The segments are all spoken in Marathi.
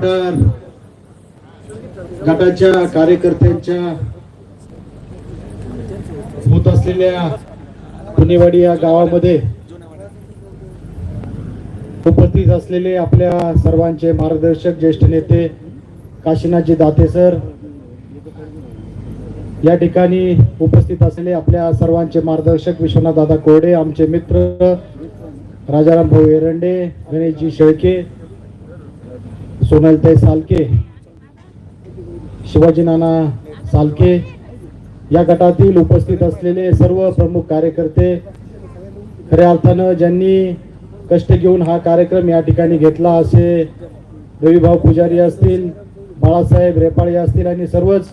पठार गटाच्या कार्यकर्त्यांच्या होत असलेल्या पुणेवाडी या गावामध्ये उपस्थित असलेले आपल्या सर्वांचे मार्गदर्शक ज्येष्ठ नेते काशीनाथजी दाते सर या ठिकाणी उपस्थित असलेले आपल्या सर्वांचे मार्गदर्शक विश्वनाथ दादा कोरडे आमचे मित्र राजाराम भाऊ एरंडे गणेशजी शेळके सोनलताई सालके शिवाजी नाना सालके या गटातील उपस्थित असलेले सर्व प्रमुख कार्यकर्ते खऱ्या अर्थानं ज्यांनी कष्ट घेऊन हा कार्यक्रम या ठिकाणी घेतला असे रविभाऊ पुजारी असतील बाळासाहेब रेपाळे असतील आणि सर्वच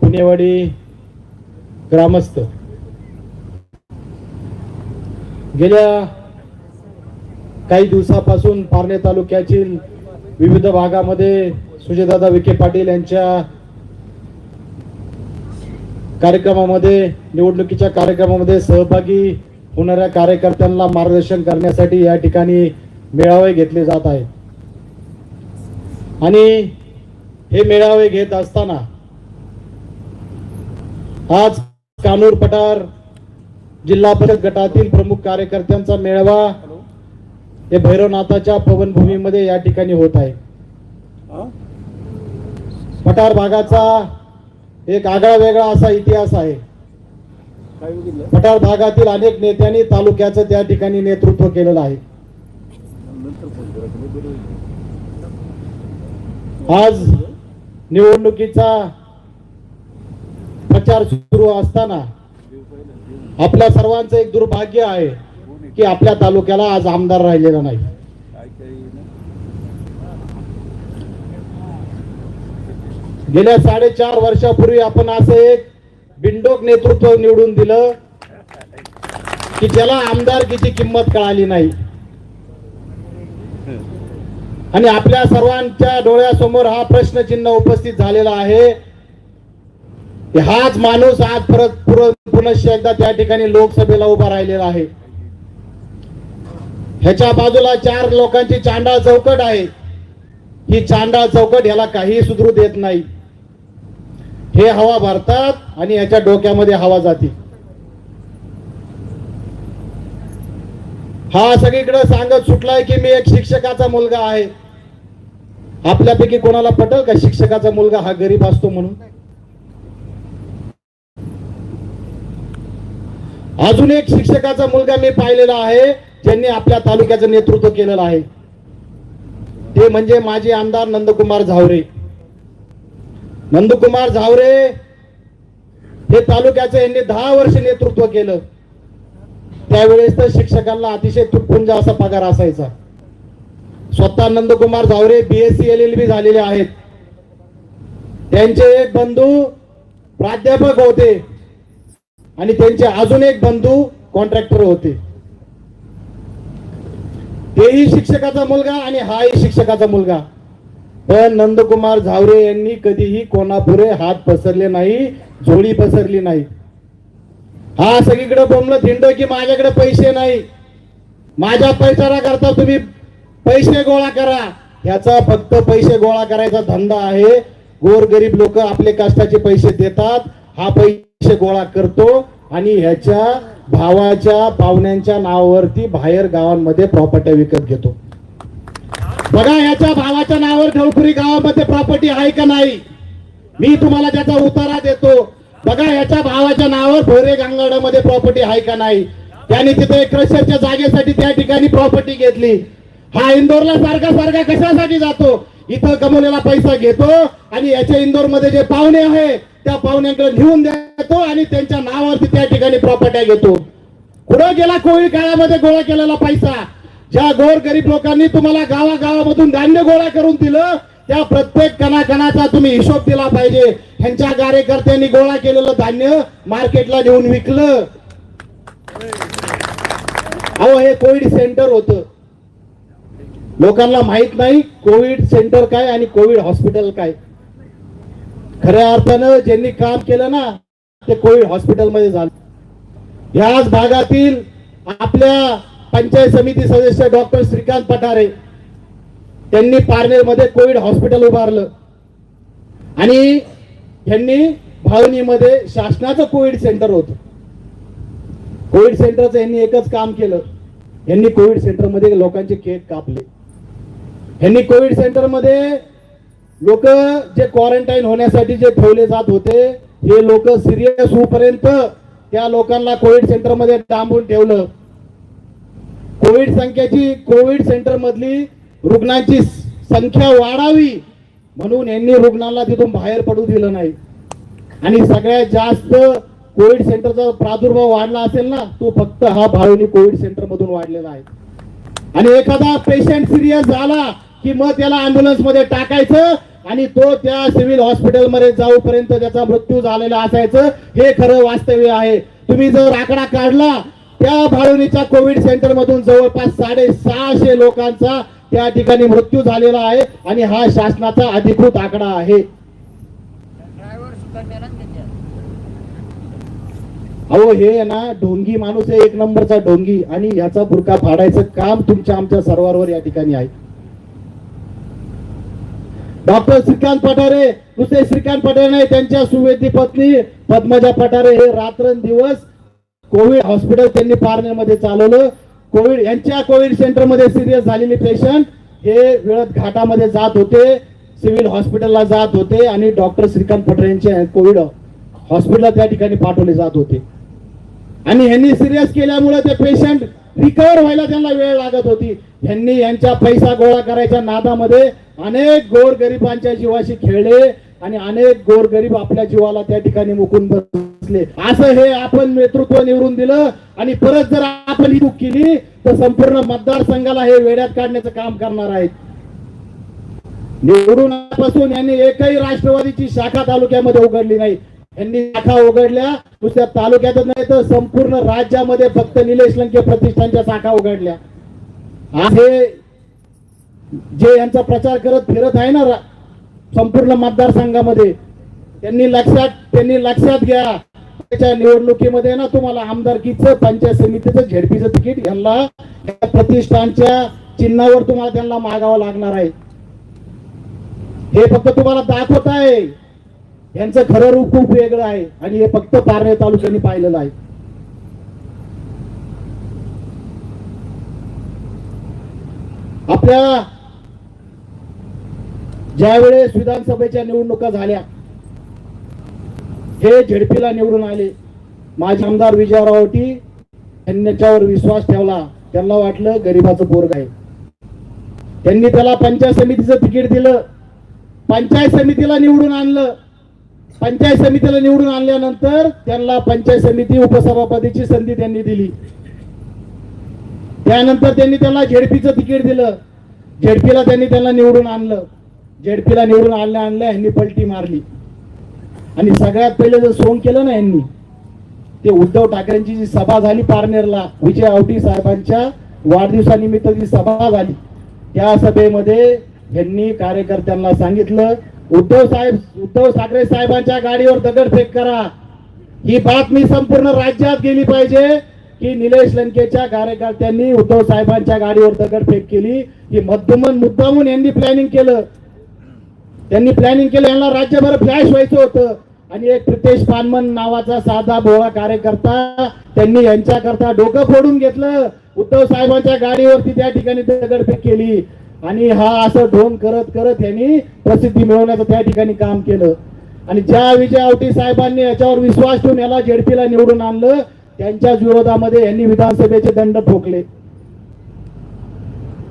पुणेवाडी ग्रामस्थ. गेल्या काही दिवसापासून पारणे तालुक्यातील विविध भागामध्ये सुजयदादा विखे पाटील यांच्या कार्यक्रमामध्ये निवडणुकीच्या कार्यक्रमामध्ये सहभागी होणाऱ्या कार्यकर्त्यांना मार्गदर्शन करण्यासाठी या ठिकाणी मेळावे घेतले जात आहेत. आणि हे मेळावे घेत असताना आज कानूर पठार जिल्हा परिषद गटातील प्रमुख कार्यकर्त्यांचा मेळावा हे भैरवनाथाच्या पवनभूमीमध्ये या ठिकाणी होत आहे. पठार भागाचा एक आगळा वेगळा असा इतिहास आहे. पठार भागातील अनेक नेत्यांनी तालुक्याचं त्या ठिकाणी नेतृत्व केलेलं आहे. आज निवडणुकीचा प्रचार सुरू असताना आपल्या सर्वांचं एक दुर्भाग्य आहे. की आपल्या तालुक्याला आज आमदार राहिलेला नाही. गेल्या साडेचार वर्षापूर्वी आपण असं एक बिंडोक नेतृत्व निवडून दिलं की ज्याला आमदारकीची किंमत कळाली नाही. आणि आपल्या सर्वांच्या डोळ्यासमोर हा प्रश्नचिन्ह उपस्थित झालेला आहे. हाच माणूस आज परत पुर- पुनश्च एकदा त्या ठिकाणी लोकसभेला उभा राहिलेला आहे. ह्याच्या बाजूला चार लोकांची चांडाळ चौकट आहे. ही चांडाळ चौकट ह्याला काहीही सुधरू देत नाही. हे हवा भरतात आणि याच्या डोक्यामध्ये हवा जाते. हा सगळीकडे सांगत सुटलाय की मी एक शिक्षकाचा मुलगा आहे. आपल्यापैकी कोणाला पटल का शिक्षकाचा मुलगा हा गरीब असतो म्हणून? अजून एक शिक्षकाचा मुलगा मी पाहिलेला आहे. ज्यांनी आपल्या तालुक्याचं नेतृत्व केलेलं आहे. ते म्हणजे माजी आमदार नंदकुमार झावरे. नंदकुमार झावरे हे तालुक्याचं यांनी दहा वर्ष नेतृत्व केलं. त्यावेळेस तर शिक्षकांना अतिशय तुटपुंज असा पगार असायचा. स्वतः Nandkumar Zaware BSc L L B झालेले आहेत. त्यांचे एक बंधू प्राध्यापक होते. आणि त्यांचे अजून एक बंधू कॉन्ट्रॅक्टर होते. तेही शिक्षकाचा मुलगा आणि हाही शिक्षकाचा मुलगा. पण नंदकुमार झावरे यांनी कधीही कोणापुढे हात पसरले नाही झोळी पसरली नाही. हा सगळीकडे बोमलं थिंड की माझ्याकडे पैसे नाही. माझ्या पैशाला करता तुम्ही पैसे गोळा करा. ह्याचा फक्त पैसे गोळा करायचा धंदा आहे. गोरगरीब लोक आपले कष्टाचे पैसे देतात. हा पैसे गोळा करतो आणि ह्याच्या भावाच्या पाहुण्यांच्या नावावरती बाहेर गावांमध्ये प्रॉपर्टी विकत घेतो. बघा ह्याच्या भावाच्या नावावर ढवपुरी गावामध्ये प्रॉपर्टी आहे का नाही? मी तुम्हाला त्याचा उतारा देतो. बघा ह्याच्या भावाच्या नावावर भोरे गांगाडामध्ये प्रॉपर्टी आहे का नाही? त्याने तिथे क्रशरच्या जागेसाठी त्या ठिकाणी प्रॉपर्टी घेतली. हा इंदोरला सारखा सारखा कशासाठी जातो? इथं कमवलेला पैसा घेतो आणि याच्या इंदोरमध्ये जे पाहुणे आहे त्या पाहुण्यांकडे घेऊन देतो आणि त्यांच्या नावावरती त्या ठिकाणी प्रॉपर्ट्या घेतो. कुठं गेला कोविड काळामध्ये गोळा केलेला पैसा? ज्या गोर गरीब लोकांनी तुम्हाला गावागावामधून धान्य गोळा करून दिलं त्या प्रत्येक कणाकणाचा तुम्ही हिशोब दिला पाहिजे. ह्यांच्या कार्यकर्त्यांनी गोळा केलेलं धान्य मार्केटला नेऊन विकलं. अहो हे कोविड सेंटर होतं. लोकांना माहीत नाही कोविड सेंटर काय आणि कोविड हॉस्पिटल काय. खऱ्या अर्थानं ज्यांनी काम केलं ना ते कोविड हॉस्पिटलमध्ये झालं. याच भागातील आपल्या पंचायत समिती सदस्य डॉक्टर श्रीकांत पठारे त्यांनी पारनेरमध्ये कोविड हॉस्पिटल उभारलं. आणि यांनी भावनीमध्ये शासनाचं कोविड सेंटर होतं. कोविड सेंटरचं यांनी एकच काम केलं. यांनी कोविड सेंटरमध्ये लोकांचे केक कापले. ह्यांनी कोविड सेंटरमध्ये लोक जे क्वारंटाईन होण्यासाठी जे ठेवले जात होते हे लोक सिरियस होऊपर्यंत त्या लोकांना कोविड सेंटरमध्ये डांबून ठेवलं. कोविड संख्येची कोविड सेंटर मधली रुग्णांची संख्या वाढावी म्हणून यांनी रुग्णांना तिथून बाहेर पडू दिलं नाही. आणि सगळ्यात जास्त कोविड सेंटरचा प्रादुर्भाव वाढला असेल ना तो फक्त हा भावनी कोविड सेंटर मधून वाढलेला आहे. आणि एखादा पेशंट सिरियस झाला की मग त्याला अँब्युलन्समध्ये टाकायचं आणि तो त्या सिव्हिल हॉस्पिटलमध्ये जाऊपर्यंत त्याचा मृत्यू झालेला असायचं हे खरं वास्तव्य आहे. तुम्ही जर आकडा काढला त्या भाळवणीच्या कोविड सेंटर मधून जवळपास साडेसहाशे लोकांचा त्या ठिकाणी मृत्यू झालेला आहे आणि हा शासनाचा अधिकृत आकडा आहे ड्रायव्हर सुद्धा मेला ना त्याच्यात अहो हे ना ढोंगी माणूस आहे एक नंबरचा ढोंगी. आणि याचा बुरका फाडायचं काम तुमच्या आमच्या सर्वांवर या ठिकाणी आहे. डॉक्टर श्रीकांत पठारे नुसते श्रीकांत पठारे नाही त्यांच्या सुवेदी पत्नी पद्मजा पठारे हे रात्रंदिवस कोविड हॉस्पिटल त्यांनी पारनेरमध्ये चालवलं. कोविड यांच्या कोविड सेंटरमध्ये सिरियस झालेले पेशंट हे वेळत घाटामध्ये जात होते सिव्हिल हॉस्पिटलला जात होते आणि डॉक्टर श्रीकांत पठारे यांचे कोविड हॉस्पिटलला त्या ठिकाणी पाठवले जात होते. आणि ह्यांनी सिरियस केल्यामुळे ते पेशंट रिकवर व्हायला त्यांना वेळ लागत होती. ह्यांनी यांच्या पैसा गोळा करायच्या नादामध्ये अनेक गोर गरिबांच्या जीवाशी खेळले आणि अनेक गोर गरीब आपल्या जीवाला त्या ठिकाणी मुकून बसले. असं हे आपण नेतृत्व निवडून दिलं आणि परत जर आपण ही चूक केली तर संपूर्ण मतदारसंघाला हे वेड्यात काढण्याचं काम करणार आहेत. निवडून यांनी एकही राष्ट्रवादीची शाखा तालुक्यामध्ये उघडली नाही. यांनी शाखा उघडल्या. नुसत्या तालुक्यातच नाही तर संपूर्ण राज्यामध्ये फक्त निलेश लंके प्रतिष्ठानच्या शाखा उघडल्या. आज हे जे यांचा प्रचार करत फिरत आहे ना संपूर्ण मतदारसंघामध्ये त्यांनी लक्षात त्यांनी लक्षात घ्या. त्याच्या निवडणुकीमध्ये ना तुम्हाला आमदारकीचं पंचायत समितीचं झेडपीचं तिकीट यांना या प्रतिष्ठानच्या चिन्हावर तुम्हाला त्यांना मागावं लागणार आहे. हे फक्त तुम्हाला दाखवत आहे. यांचं खरं रूप खूप वेगळं आहे आणि हे फक्त पारणे तालुक्याने पाहिलेलं आहे. आपल्या ज्या वेळेस विधानसभेच्या निवडणुका झाल्या हे झेडपीला निवडून आले. माजी आमदार विजयरावटी होती विश्वास ठेवला. त्यांना वाटलं गरीबाचं पोरग आहे. त्यांनी त्याला पंचायत समितीचं तिकीट दिलं. पंचायत समितीला निवडून आणलं. पंचायत समितीला निवडून आणल्यानंतर त्यांना पंचायत समिती उपसभापतीची संधी त्यांनी दिली. त्यानंतर त्यांनी त्यांना झेडपीचं तिकीट दिलं. झेडपीला त्यांनी त्यांना निवडून आणलं. झेडपीला निवडून आणल्या आणल्या यांनी पलटी मारली. आणि सगळ्यात पहिले जर सोंग केलं ना यांनी ते उद्धव ठाकरेंची जी सभा झाली पारनेरला विजय आवटी साहेबांच्या वाढदिवसानिमित्त जी सभा झाली त्या सभेमध्ये यांनी कार्यकर्त्यांना सांगितलं उद्धव साहेब उद्धव ठाकरे साहेबांच्या गाडीवर दगडफेक करा. ही बातमी संपूर्ण राज्यात गेली पाहिजे की निलेश लंकेच्या कार्यकर्त्यांनी उद्धव साहेबांच्या गाडीवर दगडफेक केली. ही मध्यमन मुद्दामून यांनी प्लॅनिंग केलं. त्यांनी प्लॅनिंग केलं यांना राज्यभर फ्लॅश व्हायचं होतं. आणि एक प्रितेश पानमन नावाचा साधा भोळा कार्यकर्ता त्यांनी यांच्याकरता डोकं फोडून घेतलं. उद्धव साहेबांच्या गाडीवरती त्या ठिकाणी दगडफेक केली. आणि हा असं ढोंग करत करत यांनी प्रसिद्धी मिळवण्याचं त्या ठिकाणी काम केलं. आणि ज्या विजय आवटी साहेबांनी याच्यावर विश्वास ठेवून याला जेडपीला निवडून आणलं त्यांच्याच विरोधामध्ये यांनी विधानसभेचे दंड ठोकले.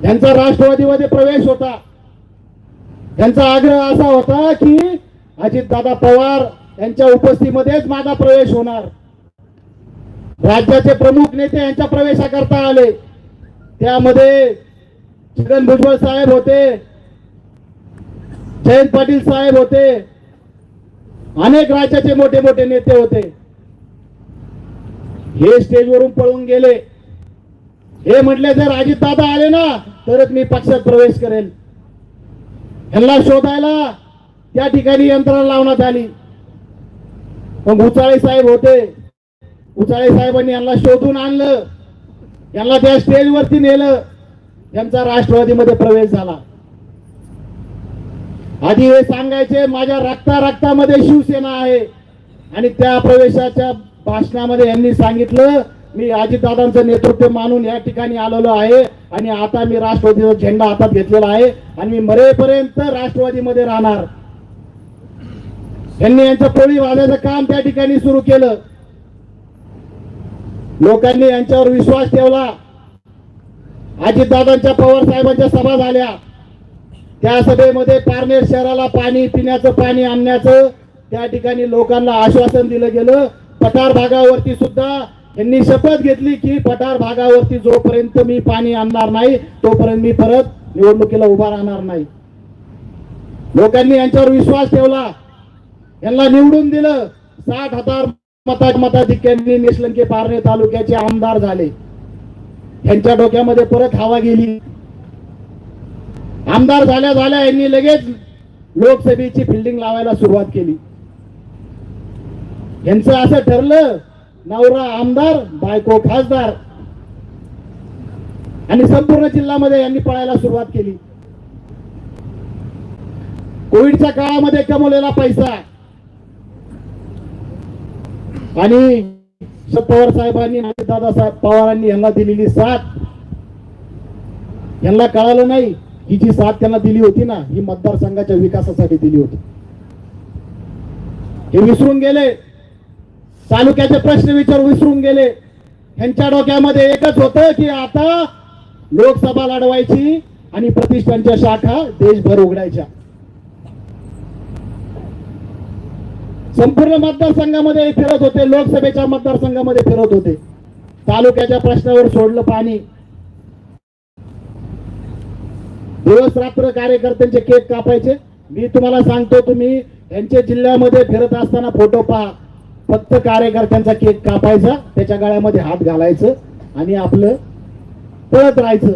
यांचा राष्ट्रवादीमध्ये प्रवेश होता. यांचा आग्रह असा होता की अजितदादा पवार यांच्या उपस्थितीमध्येच माझा प्रवेश होणार. राज्याचे प्रमुख नेते यांच्या प्रवेशाकरता आले. त्यामध्ये छगन भुजबळ साहेब होते जयंत पाटील साहेब होते अनेक राज्याचे मोठे मोठे नेते होते. हे स्टेजवरून पळून गेले. हे म्हटले जर अजितदादा आले ना तरच मी पक्षात प्रवेश करेल. ह्यांना शोधायला त्या ठिकाणी यंत्रणा लावण्यात आली. मग उचाळे साहेब होते. उचाळे साहेबांनी यांना शोधून आणलं. यांना त्या स्टेजवरती नेलं. यांचा राष्ट्रवादीमध्ये प्रवेश झाला. आधी हे सांगायचे माझ्या रक्ता रक्तामध्ये शिवसेना आहे. आणि त्या प्रवेशाच्या भाषणामध्ये यांनी सांगितलं मी अजितदादांचं नेतृत्व मानून या ठिकाणी आलेलो आहे. आणि आता मी राष्ट्रवादीचा झेंडा हातात घेतलेला आहे. आणि मी मरेपर्यंत राष्ट्रवादीमध्ये राहणार. यांनी यांचं पोळी वाजायचं काम त्या ठिकाणी सुरू केलं. लोकांनी यांच्यावर विश्वास ठेवला. अजितदादांच्या पवार साहेबांच्या सभा झाल्या. त्या सभेमध्ये पारनेर शहराला पाणी पिण्याचं पाणी आणण्याचं त्या ठिकाणी लोकांना आश्वासन दिलं गेलं. पठार भागावरती सुद्धा यांनी शपथ घेतली की पठार भागावरती जोपर्यंत मी पाणी आणणार नाही तोपर्यंत मी परत निवडणुकीला उभा राहणार नाही. लोकांनी यांच्यावर विश्वास ठेवला. यांना निवडून दिलं. साठ हजार मता मताधिक्यांनी निशलंके पारणे तालुक्याचे आमदार झाले. यांच्या डोक्यामध्ये परत हवा गेली. आमदार झाल्या झाल्या यांनी लगेच लोकसभेची फिल्डिंग लावायला सुरुवात केली. यांचं असं ठरलं नवरा आमदार बायको खासदार. आणि संपूर्ण जिल्ह्यामध्ये यांनी पळायला सुरुवात केली. कोविडच्या काळामध्ये कमवलेला पैसा. आणि शरद पवार साहेबांनी आणि दादासाहेब पवारांनी यांना दिलेली साथ. यांना कळालं नाही ही जी साथ त्यांना दिली होती ना ही मतदारसंघाच्या विकासासाठी दिली होती. हे विसरून गेले. तालुक्याचे प्रश्न विचार विसरून गेले. यांच्या डोक्यामध्ये एकच होतं की आता लोकसभा लढवायची आणि प्रतिष्ठानच्या शाखा देशभर उघडायच्या. संपूर्ण मतदारसंघामध्ये फिरत होते. लोकसभेच्या मतदारसंघामध्ये फिरत होते. तालुक्याच्या प्रश्नावर सोडलं पाणी. दिवस रात्र कार्यकर्त्यांचे केक कापायचे. मी तुम्हाला सांगतो तुम्ही यांच्या जिल्ह्यामध्ये फिरत असताना फोटो पहा. फक्त कार्यकर्त्यांचा केक कापायचा त्याच्या गळ्यामध्ये हात घालायचं आणि आपलं पळत राहायचं.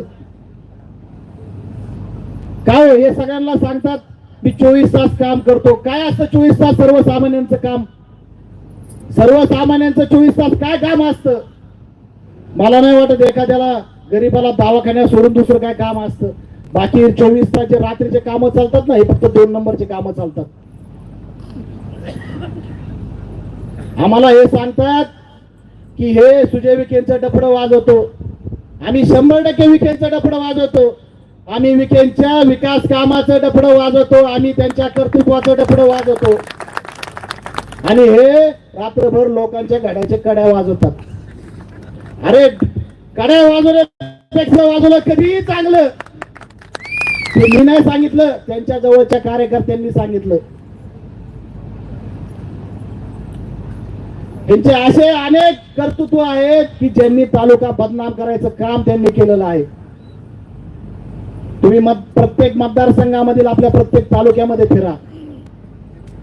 काय हो, हे सगळ्यांना सांगतात? मी चोवीस तास काम करतो. काय असतं चोवीस तास सर्वसामान्यांचं काम? सर्वसामान्यांचं चोवीस तास काय काम असतं? मला नाही वाटत एखाद्याला गरीबाला दवाखान्यात सोडून दुसरं काय काम असतं. बाकी चोवीस तास जे रात्रीचे कामं चालतात ना हे फक्त दोन नंबरचे कामं चालतात. आम्हाला हे सांगतात की हे सुजय विखेंचं डफडं वाजवतो. आम्ही शंभर टक्के विखेंचं डफडं वाजवतो. आम्ही विखेंच्या विकास कामाचं डफडं वाजवतो आम्ही त्यांच्या कर्तृत्वाचं डफडं वाजवतो. आणि हे रात्रभर लोकांच्या घड्याच्या कड्या वाजवतात. अरे कड्या वाजवण्यापेक्षा वाजवलं कधीही चांगलं. ते मी नाही सांगितलं त्यांच्या जवळच्या कार्यकर्त्यांनी सांगितलं. त्यांचे असे अनेक कर्तृत्व आहेत की ज्यांनी तालुका बदनाम करायचं काम त्यांनी केलेलं आहे. तुम्ही मत प्रत्येक मतदारसंघामधील आपल्या प्रत्येक तालुक्यामध्ये फिरा.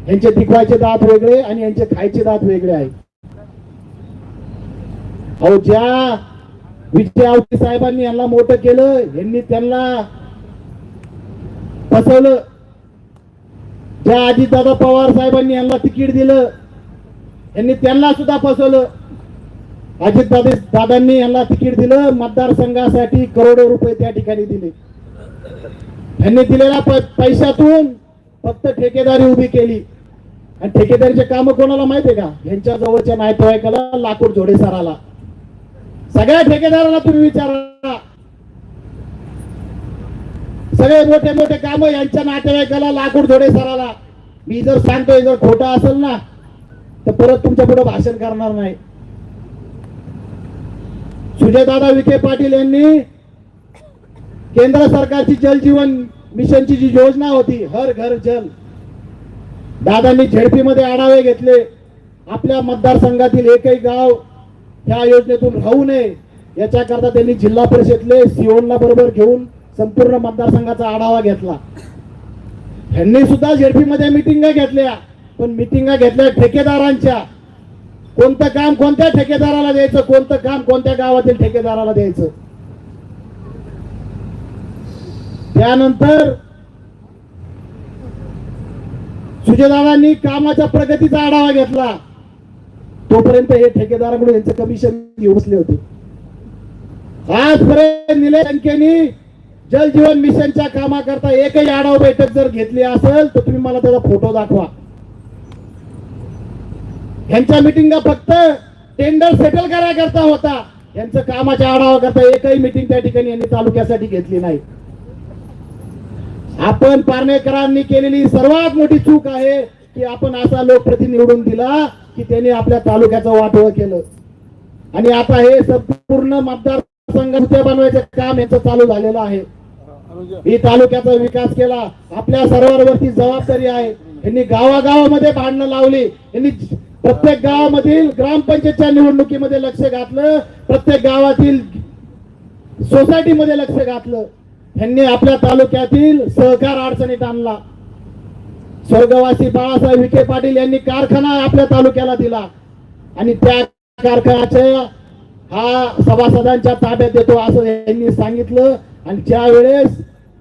यांचे टिकवायचे दात वेगळे आणि यांचे खायचे दात वेगळे आहे अहो ज्या विजय आवटी साहेबांनी यांना मोठं केलं यांनी त्यांना फसवलं. ज्या अजितदादा पवार साहेबांनी यांना तिकीट दिलं यांनी त्यांना सुद्धा फसवलं. अजितदादी दादांनी यांना तिकीट दिलं मतदारसंघासाठी करोडो रुपये त्या ठिकाणी दिले. त्यांनी दिलेल्या पैशातून फक्त ठेकेदारी उभी केली. आणि ठेकेदारीचे काम कोणाला माहितीये का? यांच्या जवळच्या नायतवायकाला लाकूड जोडे सराला. सगळ्या ठेकेदाराला तुम्ही विचारा. सगळे मोठे मोठे काम यांच्या नातेवाईकाला लाकूड जोडे सराला. मी जर सांगतोय जर खोटं असेल ना तर परत तुमच्यापुढे भाषण करणार नाही. सुजयदादा विखे पाटील यांनी केंद्र सरकारची जल जीवन मिशनची जी योजना होती हर घर जल. दादांनी झेडपी मध्ये आढावे घेतले. आपल्या मतदारसंघातील एकही गाव ह्या योजनेतून राहू नये याच्याकरता त्यांनी जिल्हा परिषदले सिओनला बरोबर घेऊन संपूर्ण मतदारसंघाचा आढावा घेतला. ह्यांनी सुद्धा झेडपी मध्ये मिटिंगा घेतल्या पण मिटिंगा घेतल्या ठेकेदारांच्या. कोणतं काम कोणत्या ठेकेदाराला द्यायचं कोणतं काम कोणत्या गावातील ठेकेदाराला द्यायचं? त्यानंतर सुजयदादांनी कामाच्या प्रगतीचा आढावा घेतला. तोपर्यंत हे ठेकेदाराकडून यांचं कमिशन घेऊ बसले होते. आजपर्यंत निलेश संख्येने जल जीवन मिशनच्या कामाकरता एकही आढावा बैठक जर घेतली असेल तर तुम्ही मला त्याचा फोटो दाखवा. यांच्या मिटिंगा फक्त टेंडर सेटल करायकरता होता. यांचं कामाच्या आढावा करता एकही मिटिंग त्या ठिकाणी यांनी तालुक्यासाठी घेतली नाही. आपण पारनेकरांनी केलेली सर्वात मोठी चूक आहे की आपण असा लोकप्रति निवडून दिला की त्यांनी आपल्या तालुक्याचं वाटोळ केलं. आणि आता हे संपूर्ण मतदारसंघ बनवायचं काम यांचं चालू झालेलं आहे. ही तालुक्याचा विकास केला. आपल्या सर्वांवरती जबाबदारी आहे. यांनी गावागावामध्ये भांडणं लावली. यांनी प्रत्येक गावामधील ग्रामपंचायतच्या निवडणुकीमध्ये लक्ष घातलं. प्रत्येक गावातील सोसायटीमध्ये लक्ष घातलं. यांनी आपल्या तालुक्यातील सहकार अडचणीत आणला. स्वर्गवासी बाळासाहेब विखे पाटील यांनी कारखाना आपल्या तालुक्याला दिला. आणि त्या कारखान्याच्या हा सभासदांच्या ताब्यात येतो असं यांनी सांगितलं. आणि ज्या वेळेस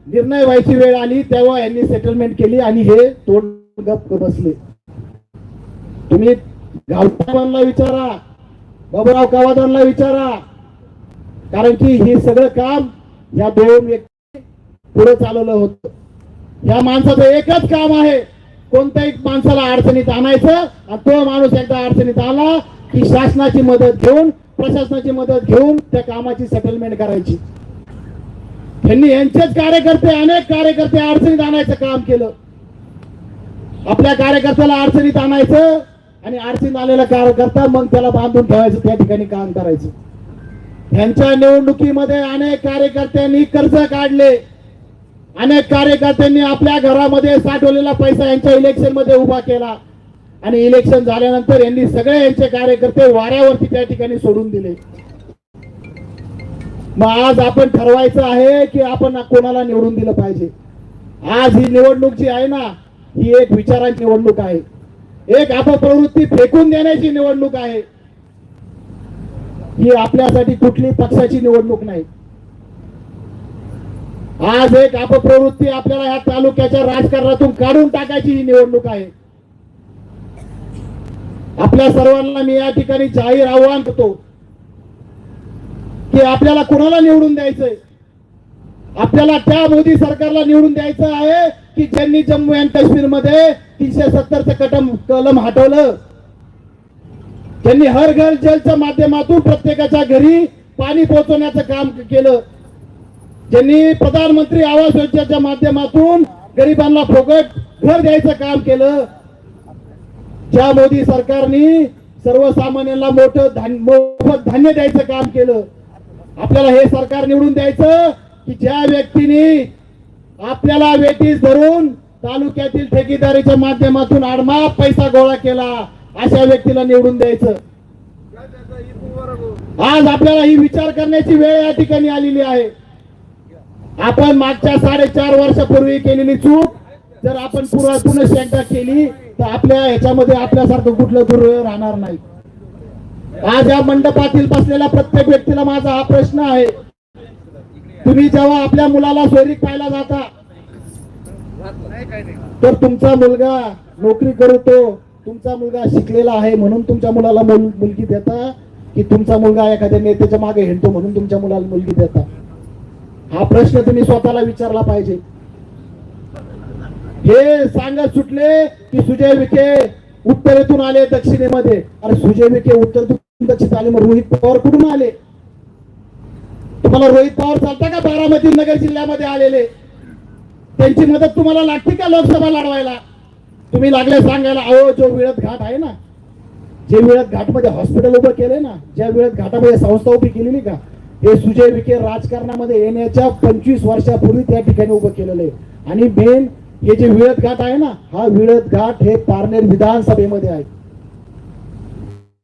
निर्णय व्हायची वेळ आली तेव्हा यांनी सेटलमेंट केली आणि हे तोड गप्प बसले. तुम्ही गावठाणांना विचारा बाबूराव कवादांना विचारा. कारण की हे सगळं काम या दोन व्यक्ती पुढे चालवलं होतं. या माणसाचं एकच काम आहे कोणत्याही माणसाला अडचणीत आणायचं आणि तो माणूस एकदा अडचणीत आला की शासनाची मदत घेऊन प्रशासनाची मदत घेऊन त्या कामाची सेटलमेंट करायची. त्यांनी यांचेच कार्यकर्ते अनेक कार्यकर्ते अडचणीत आणायचं काम केलं. आपल्या कार्यकर्त्याला अडचणीत आणायचं आणि अडचणीत आलेला कार्यकर्ता मग त्याला बांधून ठेवायचं त्या ठिकाणी काम करायचं. त्यांच्या निवडणुकीमध्ये अनेक कार्यकर्त्यांनी कर्ज काढले. अनेक कार्यकर्त्यांनी आपल्या घरामध्ये साठवलेला पैसा यांच्या इलेक्शनमध्ये उभा केला. आणि इलेक्शन झाल्यानंतर यांनी सगळे यांचे कार्यकर्ते वाऱ्यावरती त्या ठिकाणी सोडून दिले. मग आज आपण ठरवायचं आहे की आपण कोणाला निवडून दिलं पाहिजे. आज ही निवडणूक जी आहे ना ही एक विचारांची निवडणूक आहे. एक अपप्रवृत्ती फेकून देण्याची निवडणूक आहे. ही आपल्यासाठी कुठली पक्षाची निवडणूक नाही. आज एक अपप्रवृत्ती आपल्याला या तालुक्याच्या राजकारणातून काढून टाकायची ही निवडणूक आहे. आपल्या सर्वांना मी या ठिकाणी जाहीर आव्हान करतो की आपल्याला कुणाला निवडून द्यायचंय? आपल्याला त्या मोदी सरकारला निवडून द्यायचं आहे की ज्यांनी जम्मू अँड काश्मीरमध्ये तीनशे सत्तरचं कटम कलम हटवलं. त्यांनी हर घर जलच्या माध्यमातून प्रत्येकाच्या घरी पाणी पोहोचवण्याचं काम केलं. ज्यांनी प्रधानमंत्री आवास योजनेच्या माध्यमातून गरिबांना फुकट घर द्यायचं काम केलं ज्या मोदी सरकारने सर्वसामान्यांना मोठं धान्य मोफत धान्य द्यायचं काम केलं. आपल्याला हे सरकार निवडून द्यायचं की ज्या व्यक्तीने आपल्याला वेटीस धरून तालुक्यातील ठेकेदारीच्या माध्यमातून आडमाप पैसा गोळा केला अशा व्यक्तीला निवडून द्यायचं. आज आपल्याला ही विचार करण्याची वेळ या ठिकाणी आलेली आहे. आपण मागच्या साडेचार वर्षापूर्वी केलेली चूक जर आपण पुरा पुनश्च एकदा केली तर आपल्या ह्याच्यामध्ये आपल्यासारखं कुठलं दुर्वय राहणार नाही. आज या मंडपातील बसलेल्या प्रत्येक व्यक्तीला माझा हा प्रश्न आहे. तुम्ही जेव्हा आपल्या मुलाला सोयरीक पाहायला जाता तर तुमचा मुलगा नोकरी करतो तुमचा मुलगा शिकलेला आहे म्हणून तुमच्या मुलाला मुल- मुलगी देता की तुमचा मुलगा एखाद्या नेत्याच्या मागे हिंडतो म्हणून तुमच्या मुलाला मुलगी देता? हा प्रश्न तुम्ही स्वतःला विचारला पाहिजे. हे सांगत सुटले की सुजय विखे उत्तरेतून आले दक्षिणेमध्ये. अरे सुजय विखे उत्तरेतून दक्षिण आले मग रोहित पवार कुठून आले? तुम्हाला रोहित पवार चालता का बारामती नगर जिल्ह्यामध्ये आलेले? त्यांची मदत तुम्हाला लागते का लोकसभा लढवायला? तुम्ही लागले सांगायला अहो जो विळत घाट आहे ना जे विळत घाटमध्ये हॉस्पिटल उभं केले ना ज्या विळत घाटामध्ये संस्था उभी केलेली का? हे सुजय विखे राजकारणामध्ये येण्याच्या पंचवीस वर्षापूर्वी त्या ठिकाणी उभं केलेलं आहे. आणि मेन हे जे विळद घाट आहे ना हा विळद घाट हे पारनेर विधानसभेमध्ये आहे.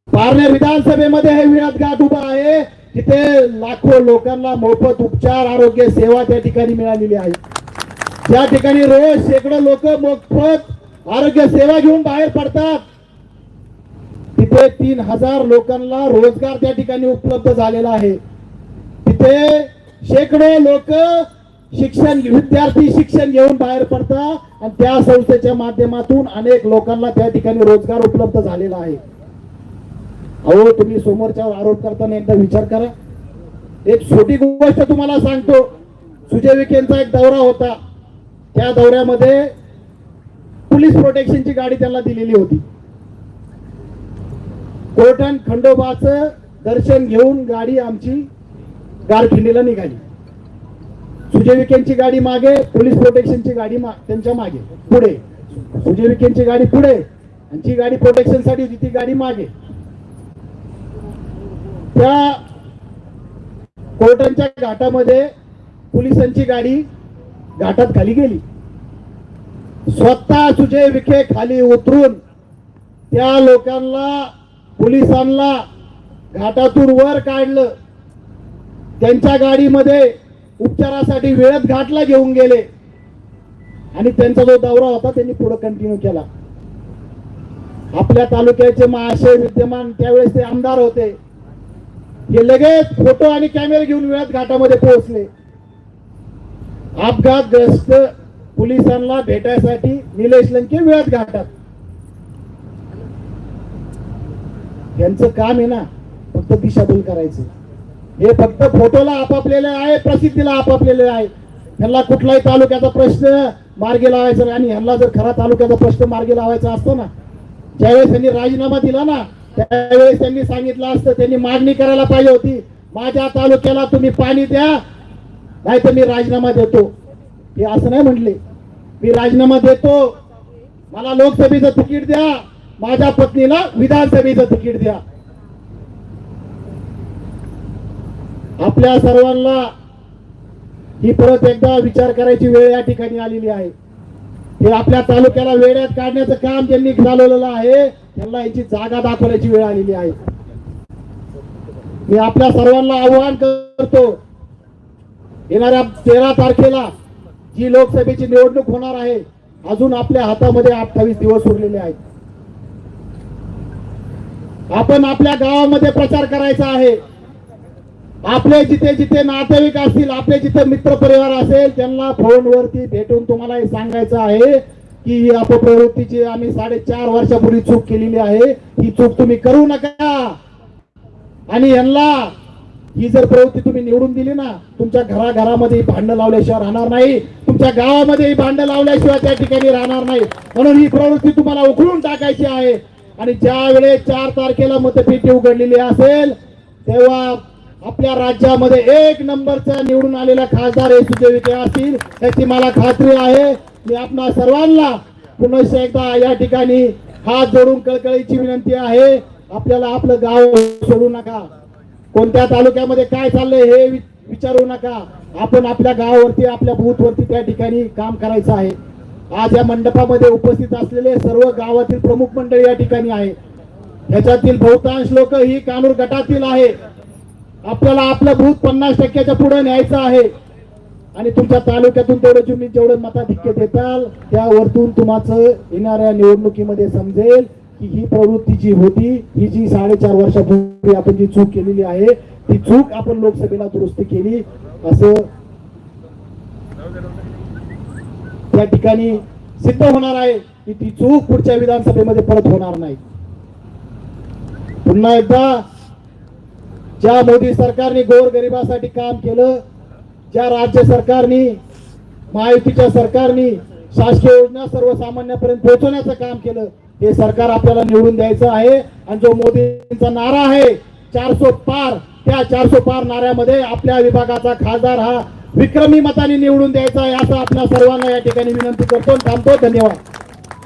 पारनेर विधानसभेमध्ये हे विळद घाट उभा आहे. तिथे लाखो लोकांना मोफत उपचार आरोग्य सेवा त्या ठिकाणी मिळालेली आहे. त्या ठिकाणी रोज शेकडो लोक मोफत आरोग्य सेवा घेऊन बाहेर पडतात. तिथे तीन हजार लोकांना रोजगार त्या ठिकाणी उपलब्ध झालेला आहे. इथे शेकडो लोक शिक्षण विद्यार्थी शिक्षण घेऊन बाहेर पडतात आणि त्या संस्थेच्या माध्यमातून अनेक लोकांना त्या ठिकाणी रोजगार उपलब्ध झालेला आहे. अहो तुम्ही समोरच्यावर आरोप करताना एकदा विचार करा. एक छोटी गोष्ट तुम्हाला सांगतो. सुजय विखेंचा एक दौरा होता. त्या दौऱ्यामध्ये पोलीस प्रोटेक्शनची गाडी त्यांना दिलेली होती. कोटण खंडोबाचं दर्शन घेऊन गाडी आमची गारखिंडीला निघाली. सुजय विखेंची गाडी मागे पोलीस प्रोटेक्शनची गाडी मा- त्यांच्या मागे पुढे. सुजय विखेंची गाडी पुढे आणि जी गाडी प्रोटेक्शनसाठी होती ती गाडी मागे. त्या कोर्टांच्या घाटामध्ये पोलिसांची गाडी घाटात खाली गेली. स्वतः सुजय विखे खाली उतरून त्या लोकांना पोलिसांना घाटातून वर काढलं. त्यांच्या गाडीमध्ये उपचारासाठी वेळेत घाटला घेऊन गेले. आणि त्यांचा जो दौरा होता त्यांनी पुढे कंटिन्यू केला. आपल्या तालुक्याचे महाशय विद्यमान त्यावेळेस ते आमदार होते. हे लगेच फोटो आणि कॅमेरे घेऊन वेळात घाटामध्ये पोहोचले. अपघातग्रस्त पोलिसांना भेटायसाठी निलेश लंके वेळात घाटात. यांचं काम आहे ना फक्त दिशाभूल करायचं. हे फक्त फोटोला आपापलेले आहे प्रसिद्धीला आपापलेले आहे. ह्यांना कुठलाही तालुक्याचा प्रश्न मार्गी लावायचा आणि ह्यांना जर खरा तालुक्याचा प्रश्न मार्गी लावायचा असतो ना ज्यावेळेस त्यांनी राजीनामा दिला ना त्यावेळेस त्यांनी सांगितलं असतं त्यांनी मागणी करायला पाहिजे होती. माझ्या तालुक्याला तुम्ही पाणी द्या नाही तर मी राजीनामा देतो. हे असं नाही म्हटले. मी राजीनामा देतो. मला लोकसभेचं तिकीट द्या. माझ्या पत्नीला विधानसभेचं तिकीट द्या. आपल्या सर्वांना ही परत एकदा विचार करायची वेळ या ठिकाणी आलेली आहे. हे आपल्या तालुक्याला वेड्यात काढण्याचं काम त्यांनी चालवलेलं आहे त्यांना याची जागा दाखवण्याची वेळ आलेली आहे. मी आपल्या सर्वांना आव्हान करतो येणाऱ्या तेरा तारखेला जी लोकसभेची निवडणूक होणार आहे अजून आपल्या हातामध्ये अठ्ठावीस दिवस उरलेले आहेत. आपण आपल्या गावामध्ये प्रचार करायचा आहे. आपले जिथे जिथे नातेवाईक असतील आपले जिथे मित्र परिवार असेल त्यांना फोनवरती भेटून तुम्हाला हे सांगायचं आहे की ही अपप्रवृत्तीची आम्ही साडेचार वर्षापूर्वी चूक केलेली आहे. ही चूक तुम्ही करू नका. आणि यांना ही जर प्रवृत्ती तुम्ही निवडून दिली ना तुमच्या घराघरामध्ये भांडण लावल्याशिवाय राहणार नाही. तुमच्या गावामध्ये भांडण लावल्याशिवाय त्या ठिकाणी राहणार नाही. म्हणून ही प्रवृत्ती तुम्हाला उकळून टाकायची आहे. आणि ज्या वेळेस चार तारखेला मतपेटी उघडलेली असेल तेव्हा आपल्या राज्यामध्ये एक नंबरचा निवडून आलेला खासदार हे विखे असतील याची मला खात्री आहे. मी आपणा सर्वांना पुन्हा एकदा या ठिकाणी हात जोडून कळकळीची विनंती आहे. आपल्याला आपलं गाव सोडू नका. कोणत्या तालुक्यामध्ये काय चाललंय हे वि- विचारू नका. आपण आपल्या गावावरती आपल्या बूथवरती त्या ठिकाणी काम करायचं आहे. आज या मंडपामध्ये उपस्थित असलेले सर्व गावातील प्रमुख मंडळी या ठिकाणी आहे ह्याच्यातील बहुतांश लोक ही कानूर गटातील आहे आपल्याला आपलं भूत पन्नास टक्क्याच्या पुढे न्यायचं आहे. आणि तुमच्या तालुक्यातून तेवढं तुम्ही जेवढं मताधिक्य देताल त्यावरतून तुम्हाला येणाऱ्या निवडणुकीमध्ये समजेल की ही प्रवृत्ती जी होती ही जी साडेचार वर्षापूर्वी आपण जी चूक केलेली आहे ती चूक आपण लोकसभेला दुरुस्ती केली असं त्या ठिकाणी सिद्ध होणार आहे की ती चूक पुढच्या विधानसभेमध्ये परत होणार नाही. पुन्हा एकदा ज्या मोदी सरकारने गोरगरिबासाठी काम केलं ज्या राज्य सरकारने महायुतीच्या सरकारने शासकीय योजना सर्वसामान्यापर्यंत पोहोचवण्याचं काम केलं हे सरकार आपल्याला निवडून द्यायचं आहे. आणि जो मोदींचा नारा आहे चारसो पार त्या चारसो पार नाऱ्यामध्ये आपल्या विभागाचा खासदार हा विक्रमी मताने निवडून द्यायचा आहे असं आपल्या सर्वांना या ठिकाणी विनंती करतो. थांबतो. धन्यवाद.